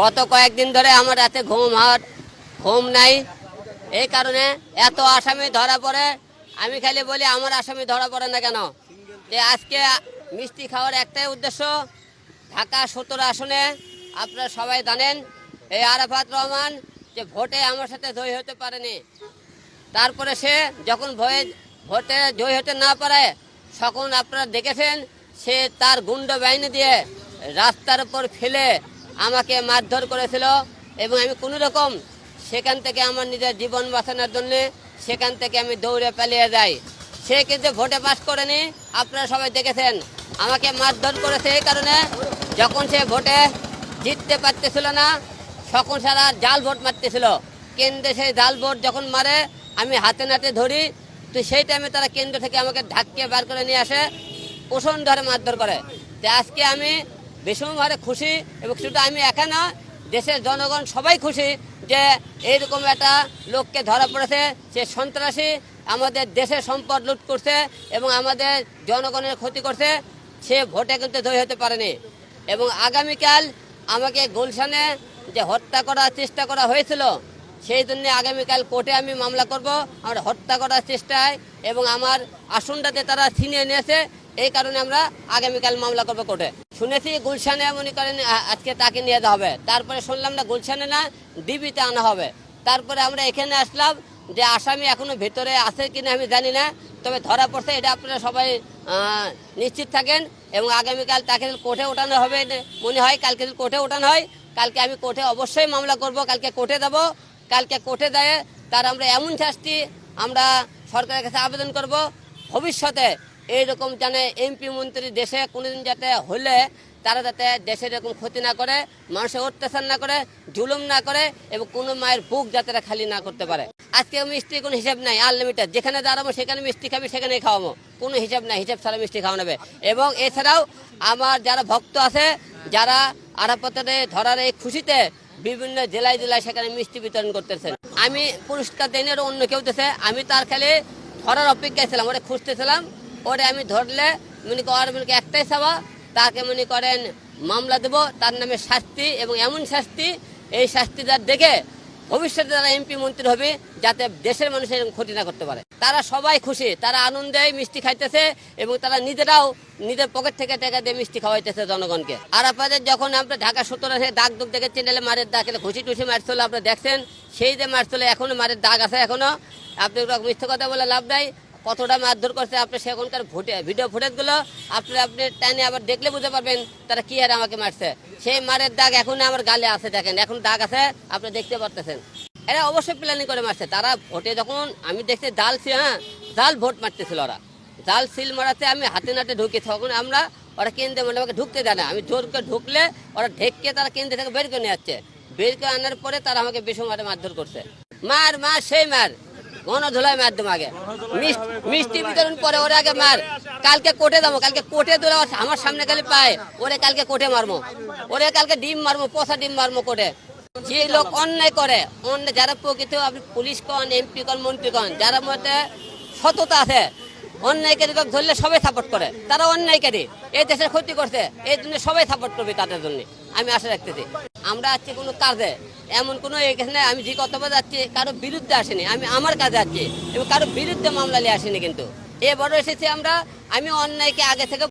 গত কয়েকদিন ধরে আমার রাতে ঘুম হাট ঘুম নাই। এই কারণে এত আসামি ধরা পড়ে। আমি খালি বলি, আমার আসামি ধরা পড়ে না কেন? যে আজকে মিষ্টি খাওয়ার একটাই উদ্দেশ্য, ঢাকা সতেরো আসনে, আপনারা সবাই জানেন, এই আরাফাত রহমান যে ভোটে আমার সাথে জয়ী হতে পারেনি। তারপরে সে যখন ভয়ে, ভোটে জয় হতে না পারে তখন আপনারা দেখেছেন, সে তার গুন্ড বাহিনী দিয়ে রাস্তার উপর ফেলে আমাকে মারধর করেছিল এবং আমি কোনো রকম সেখান থেকে আমার নিজের জীবন বাঁচানোর জন্য সেখান থেকে আমি দৌড়ে পালিয়ে যাই। সে কিন্তু ভোটে পাস করেনি, আপনারা সবাই দেখেছেন। আমাকে মারধর করেছে এই কারণে যখন সে ভোটে জিততে পারতেছিল না, তখন সারা জাল ভোট মারতেছিল। কেন্দ্রে সেই জাল ভোট যখন মারে, আমি হাতে নাতে ধরি, তো সেই টাইমে তারা কেন্দ্র থেকে আমাকে ধাক্কে বার করে নিয়ে আসে পোষণ ধরে মারধর করে। তো আজকে আমি ভীষণভাবে খুশি এবং শুধু আমি একা না, দেশের জনগণ সবাই খুশি যে এইরকম একটা লোককে ধরা পড়েছে, সে সন্ত্রাসী, আমাদের দেশের সম্পদ লুট করছে এবং আমাদের জনগণের ক্ষতি করছে, সে ভোটে কিন্তু জয় হতে পারেনি। এবং আগামীকাল আমাকে গুলশানে যে হত্যা করার চেষ্টা করা হয়েছিল, সেই জন্য আগামীকাল কোর্টে আমি মামলা করব। আমার হত্যা করার চেষ্টায় এবং আমার আসনটাতে তারা ছিনিয়ে নিয়েছে এই কারণে আমরা আগামীকাল মামলা করব কোর্টে। শুনেছি গুলশানে মনে করেন আজকে তাকে নিয়ে যাওয়া হবে। তারপরে শুনলাম না গুলশানে না ডিবিতে আনা হবে। তারপরে আমরা এখানে আসলাম যে আসামি এখনও ভেতরে আছে কিনা আমি জানি না, তবে ধরা পড়ছে, এটা আপনারা সবাই নিশ্চিত থাকেন এবং আগামীকাল তাকে কোর্টে ওঠানো হবে মনে হয়। কালকে কোর্টে ওঠানো হয়, কালকে আমি কোর্টে অবশ্যই মামলা করব, কালকে কোর্টে যাব। কালকে কোর্টে দেয় তার আমরা এমন শাস্তি আমরা সরকারের কাছে আবেদন করব। ভবিষ্যতে এইরকম যেন এমপি মন্ত্রী দেশে কোনোদিন যাতে হলে তারা যাতে দেশের এরকম ক্ষতি না করে মানুষের অত্যাচার না করে, জুলুম না করে এবং কোনো মায়ের বুক যাতে খালি না করতে পারে। আজকে মিষ্টি কোনো হিসাব নাই আনলিমিটেড যেখানে দাঁড়াবো সেখানে মিষ্টি খাবি, সেখানেই খাওয়াবো। কোনো হিসাব নাই, হিসাব ছাড়া মিষ্টি খাওয়া নেবে। এবং এছাড়াও আমার যারা ভক্ত আছে, যারা আরাপথে ধরার এই খুশিতে বিভিন্ন জেলায় জেলায় সেখানে মিষ্টি বিতরণ করতেছেন আমি পুরস্কার দেন আর অন্য কেউ দিতেছে আমি তার খালি ধরার অপেক্ষায় ছিলাম, ওরে খুঁজতেছিলাম। ওরে আমি ধরলে, মনে কর, মনে একটাই চাওয়া তাকে মনে করেন মামলা দেব, তার নামে শাস্তি এবং এমন শাস্তি, এই শাস্তি যার দেখে ভবিষ্যতে তারা এমপি মন্ত্রী হবে, যাতে দেশের মানুষের ক্ষতি না করতে পারে। তারা সবাই খুশি, তারা আনন্দে মিষ্টি খাইতেছে এবং তারা নিজেরাও নিজের পকেট থেকে টাকা দিয়ে মিষ্টি খাওয়াইতেছে জনগণকে। আর আপনাদের যখন আমরা ঢাকা সত্তর আছে দাগ দুগ দেখে চেন্ডেলে মারের দাগ এলে ঘুষি টুসি মারছিল আপনারা দেখছেন, সেই যে মারছিল এখনও মারের দাগ আছে এখনও। আপনি মিথ্যে কথা বলে লাভ নাই। কতটা মারধর করছে, আপনি সেখানকার ভোটে ভিডিও ফুটেজগুলো আপনি আপনি টাইনে আবার দেখলে বুঝতে পারবেন তারা কি আর আমাকে মারছে। সেই মারের দাগ এখন আমার গালে আছে দেখেন, এখন দাগ আছে, আপনি দেখতে পারতেছেন। এরা অবশ্যই প্ল্যানিং করে মারছে। তারা ভোটে যখন আমি দেখছি জাল হ্যাঁ জাল ভোট মারতেছিল ওরা। জাল সিল মারাতে আমি হাতে নাতে ঢুকি, তখন আমরা ওরা কেন্দ্রে মানে আমাকে ঢুকতে দেয় না। আমি জোর করে ঢুকলে ওরা ঢেককে তারা কেন্দ্র থেকে বের করে নিয়ে যাচ্ছে। বের করে আনার পরে তারা আমাকে বিষম মারে মারধর করছে। মার মার, সেই মার। ধুলাই মার আগে। মিষ্টি বিতরণ করে ওরে আগে মার। কালকে কোর্টে যাব, কালকে কোর্টে ধরে আমার সামনে খালি পায়, ওরে কালকে কোর্টে মারবো। ওরে কালকে ডিম মারবো, পচা ডিম মারবো কোর্টে। যে লোক অন্যায় করে, অন্যায় যারা প্রকৃত, আপনি পুলিশ কন, এমপি কন, মন্ত্রী কন, যারা মধ্যে সততা আছে, অন্যায়কারী লোক ধরলে সবাই সাপোর্ট করে। তারা অন্যায়কারী, এই দেশের ক্ষতি করছে, এই জন্য সবাই সাপোর্ট করবে তাদের জন্য। আমি আশা রাখতেছি। আমরা আছি কোনো কাজে। এমন কোনো এখানে আমি যে কতবার যাচ্ছি কারোর বিরুদ্ধে আসেনি। আমি আমার কাজে আছি এবং কারোর বিরুদ্ধে মামলা নিয়ে আসেনি কিন্তু। এবারও এসেছি আমরা। আমি অন্যায়কে আগে থেকে